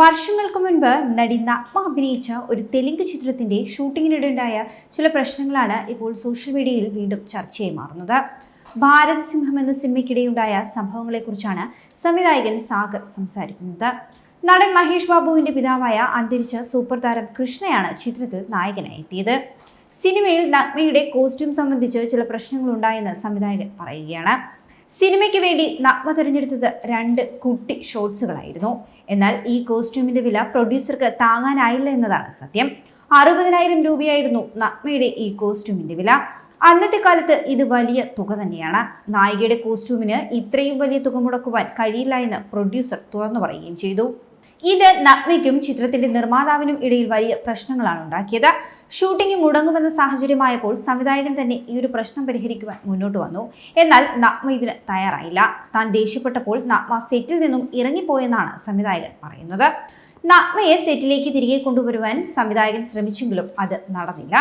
വർഷങ്ങൾക്ക് മുൻപ് നടി നഗ്മ അഭിനയിച്ച ഒരു തെലുങ്ക് ചിത്രത്തിന്റെ ഷൂട്ടിങ്ങിനിടെയുണ്ടായ ചില പ്രശ്നങ്ങളാണ് ഇപ്പോൾ സോഷ്യൽ മീഡിയയിൽ വീണ്ടും ചർച്ചയായി മാറുന്നത്. ഭാരതസിംഹം എന്ന സിനിമയ്ക്കിടെയുണ്ടായ സംഭവങ്ങളെക്കുറിച്ചാണ് സംവിധായകൻ സാഗർ സംസാരിക്കുന്നത്. നടൻ മഹേഷ് ബാബുവിന്റെ പിതാവായ അന്തരിച്ച സൂപ്പർ താരം കൃഷ്ണയാണ് ചിത്രത്തിൽ നായകനായി എത്തിയത്. സിനിമയിൽ നഗ്മയുടെ കോസ്റ്റ്യൂം സംബന്ധിച്ച് ചില പ്രശ്നങ്ങളുണ്ടായെന്ന് സംവിധായകൻ പറയുകയാണ്. സിനിമയ്ക്ക് വേണ്ടി നഗ്മ തിരഞ്ഞെടുത്തത് രണ്ട് കുട്ടി ഷോർട്സുകളായിരുന്നു എന്നാൽ ഈ കോസ്റ്റ്യൂമിന്റെ വില പ്രൊഡ്യൂസർക്ക് താങ്ങാനായില്ല എന്നതാണ് സത്യം. അറുപതിനായിരം രൂപയായിരുന്നു നഗ്മയുടെ ഈ കോസ്റ്റ്യൂമിന്റെ വില. അന്നത്തെ കാലത്ത് ഇത് വലിയ തുക തന്നെയാണ്. നായികയുടെ കോസ്റ്റ്യൂമിന് ഇത്രയും വലിയ തുക മുടക്കുവാൻ കഴിയില്ല എന്ന് പ്രൊഡ്യൂസർ തുറന്നു പറയുകയും ചെയ്തു. ഇത് നഗ്മയ്ക്കും ചിത്രത്തിന്റെ നിർമ്മാതാവിനും ഇടയിൽ വലിയ പ്രശ്നങ്ങളാണ് ഉണ്ടാക്കിയത്. ഷൂട്ടിംഗ് മുടങ്ങുമെന്ന സാഹചര്യമായപ്പോൾ സംവിധായകൻ തന്നെ ഈ ഒരു പ്രശ്നം പരിഹരിക്കുവാൻ മുന്നോട്ട് വന്നു. എന്നാൽ നഗ്മ ഇതിന് തയ്യാറായില്ല. താൻ ദേഷ്യപ്പെട്ടപ്പോൾ നഗ്മ സെറ്റിൽ നിന്നും ഇറങ്ങിപ്പോയെന്നാണ് സംവിധായകൻ പറയുന്നത്. നഗ്മയെ സെറ്റിലേക്ക് തിരികെ കൊണ്ടുവരുവാൻ സംവിധായകൻ ശ്രമിച്ചെങ്കിലും അത് നടന്നില്ല.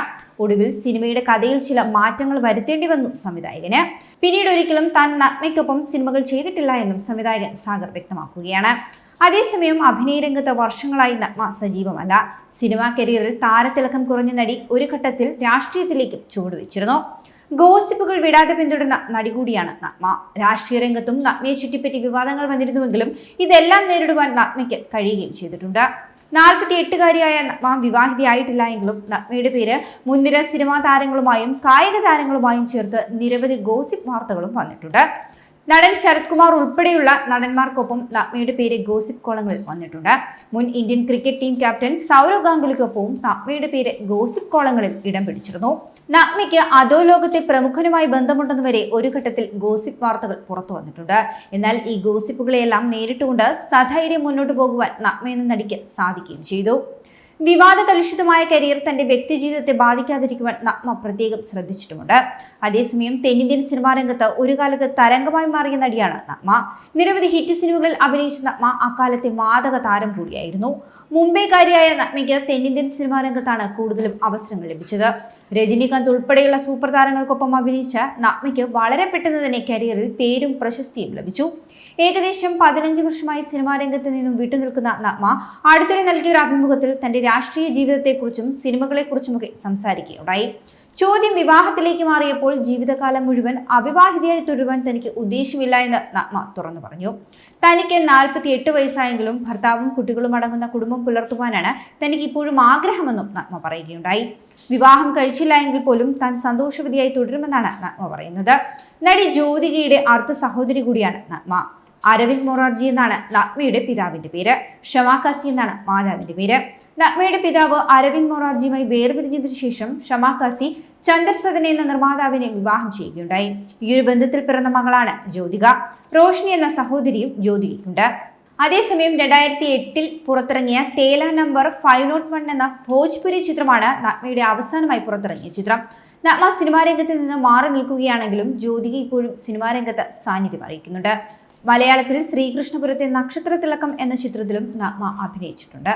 ഒടുവിൽ സിനിമയുടെ കഥയിൽ ചില മാറ്റങ്ങൾ വരുത്തേണ്ടി വന്നു സംവിധായകന്. പിന്നീട് ഒരിക്കലും താൻ നഗ്മയ്ക്കൊപ്പം സിനിമകൾ ചെയ്തിട്ടില്ല എന്നും സംവിധായകൻ സാഗർ വ്യക്തമാക്കുകയാണ്. അതേസമയം അഭിനയ രംഗത്ത് വർഷങ്ങളായി നഗ്മ സജീവമല്ല. സിനിമാ കരിയറിൽ താരത്തിളക്കം കുറഞ്ഞ നടി ഒരു ഘട്ടത്തിൽ രാഷ്ട്രീയത്തിലേക്കും ചുവടുവെച്ചിരുന്നു. ഗോസിപ്പുകൾ വിടാതെ പിന്തുടർന്ന നടി കൂടിയാണ് നഗ്മ രാഷ്ട്രീയ രംഗത്തും നഗ്മയെ ചുറ്റിപ്പറ്റി വിവാദങ്ങൾ വന്നിരുന്നുവെങ്കിലും ഇതെല്ലാം നേരിടുവാൻ നഗ്മയ്ക്ക് കഴിയുകയും ചെയ്തിട്ടുണ്ട്. നാൽപ്പത്തി എട്ടുകാരിയായ നഗ്മ വിവാഹിതയായിട്ടില്ല എങ്കിലും നഗ്മയുടെ പേര് മുൻനിര സിനിമാ താരങ്ങളുമായും കായിക താരങ്ങളുമായും ചേർത്ത് നിരവധി ഗോസിപ്പ് വാർത്തകളും വന്നിട്ടുണ്ട്. നടൻ ശരത് കുമാർ ഉൾപ്പെടെയുള്ള നടന്മാർക്കൊപ്പം നഗ്മയുടെ പേര് ഗോസിപ്പ് കോളങ്ങളിൽ വന്നിട്ടുണ്ട്. മുൻ Indian cricket team captain Sourav ഗാംഗുലിക്കൊപ്പവും നഗ്മയുടെ പേര് ഗോസിപ്പ് കോളങ്ങളിൽ ഇടം പിടിച്ചിരുന്നു. നഗ്മയ്ക്ക് അധോലോകത്തെ പ്രമുഖനുമായി ബന്ധമുണ്ടെന്ന് വരെ ഒരു ഘട്ടത്തിൽ ഗോസിപ്പ് വാർത്തകൾ പുറത്തു വന്നിട്ടുണ്ട്. എന്നാൽ ഈ ഗോസിപ്പുകളെയെല്ലാം നേരിട്ടുകൊണ്ട് സധൈര്യം മുന്നോട്ട് പോകുവാൻ നഗ്മ എന്ന നടിക്ക് സാധിക്കുകയും ചെയ്തു. വിവാദ കലുഷിതമായ കരിയർ തന്റെ വ്യക്തിജീവിതത്തെ ബാധിക്കാതിരിക്കുവാൻ നഗ്മ പ്രത്യേകം ശ്രദ്ധിച്ചിട്ടുമുണ്ട്. അതേസമയം തെന്നിന്ത്യൻ സിനിമാ രംഗത്ത് ഒരു കാലത്ത് തരംഗമായി മാറിയ നടിയാണ് നഗ്മ. നിരവധി ഹിറ്റ് സിനിമകളിൽ അഭിനയിച്ച നഗ്മ അക്കാലത്തെ മാതക താരം കൂടിയായിരുന്നു. മുംബൈക്കാരിയായ നഗ്മയ്ക്ക് തെന്നിന്ത്യൻ സിനിമാ രംഗത്താണ് കൂടുതലും അവസരങ്ങൾ ലഭിച്ചത്. രജനീകാന്ത് ഉൾപ്പെടെയുള്ള സൂപ്പർ താരങ്ങൾക്കൊപ്പം അഭിനയിച്ച നഗ്മയ്ക്ക് വളരെ പെട്ടെന്ന് തന്നെ കരിയറിൽ പേരും പ്രശസ്തിയും ലഭിച്ചു. ഏകദേശം പതിനഞ്ച് വർഷമായി സിനിമാ രംഗത്ത് നിന്നും വിട്ടുനിൽക്കുന്ന നഗ്മ അടുത്തിടെ നൽകിയ ഒരു അഭിമുഖത്തിൽ തന്റെ രാഷ്ട്രീയ ജീവിതത്തെക്കുറിച്ചും സിനിമകളെക്കുറിച്ചുമൊക്കെ സംസാരിക്കുകയുണ്ടായി. ചോദ്യം വിവാഹത്തിലേക്ക് മാറിയപ്പോൾ ജീവിതകാലം മുഴുവൻ അവിവാഹിതയായി തുടരുവാൻ തനിക്ക് ഉദ്ദേശമില്ല എന്ന് നഗ്മ തുറന്നു പറഞ്ഞു. തനിക്ക് നാൽപ്പത്തി എട്ട് വയസ്സായെങ്കിലും ഭർത്താവും കുട്ടികളും അടങ്ങുന്ന കുടുംബം പുലർത്തുവാനാണ് തനിക്ക് ഇപ്പോഴും ആഗ്രഹമെന്നും നഗ്മ പറയുകയുണ്ടായി. വിവാഹം കഴിച്ചില്ല എങ്കിൽ പോലും താൻ സന്തോഷവതിയായി തുടരുമെന്നാണ് നഗ്മ പറയുന്നത്. നടി ജ്യോതികയുടെ അർദ്ധ സഹോദരി കൂടിയാണ് നഗ്മ അരവിന്ദ് മൊറാർജി എന്നാണ് നഗ്മയുടെ പിതാവിന്റെ പേര്. ഷമാകാസി എന്നാണ് മാതാവിന്റെ പേര്. നഗ്മയുടെ പിതാവ് അരവിന്ദ് മൊറാർജിയുമായി വേർപിരിഞ്ഞതിനു ശേഷം ഷമാകാസി ചന്ദർ സദൻ എന്ന നിർമ്മാതാവിനെ വിവാഹം ചെയ്യുകയുണ്ടായി. ഈ ഒരു ബന്ധത്തിൽ പിറന്ന മകളാണ് ജ്യോതിക. റോഷ്നി എന്ന സഹോദരിയും ജ്യോതികയ്ക്കുണ്ട്. അതേസമയം രണ്ടായിരത്തി എട്ടിൽ പുറത്തിറങ്ങിയ തേല നമ്പർ ഫൈവ് നോട്ട് വൺ എന്ന ഭോജ്പുരി ചിത്രമാണ് നഗ്മയുടെ അവസാനമായി പുറത്തിറങ്ങിയ ചിത്രം. നഗ്മ സിനിമാ രംഗത്ത് നിന്ന് മാറി നിൽക്കുകയാണെങ്കിലും ജ്യോതിക ഇപ്പോഴും സിനിമാ രംഗത്ത് സാന്നിധ്യം അറിയിക്കുന്നുണ്ട്. മലയാളത്തിൽ ശ്രീകൃഷ്ണപുരത്തെ നക്ഷത്രത്തിളക്കം എന്ന ചിത്രത്തിലും നഗ്മ അഭിനയിച്ചിട്ടുണ്ട്.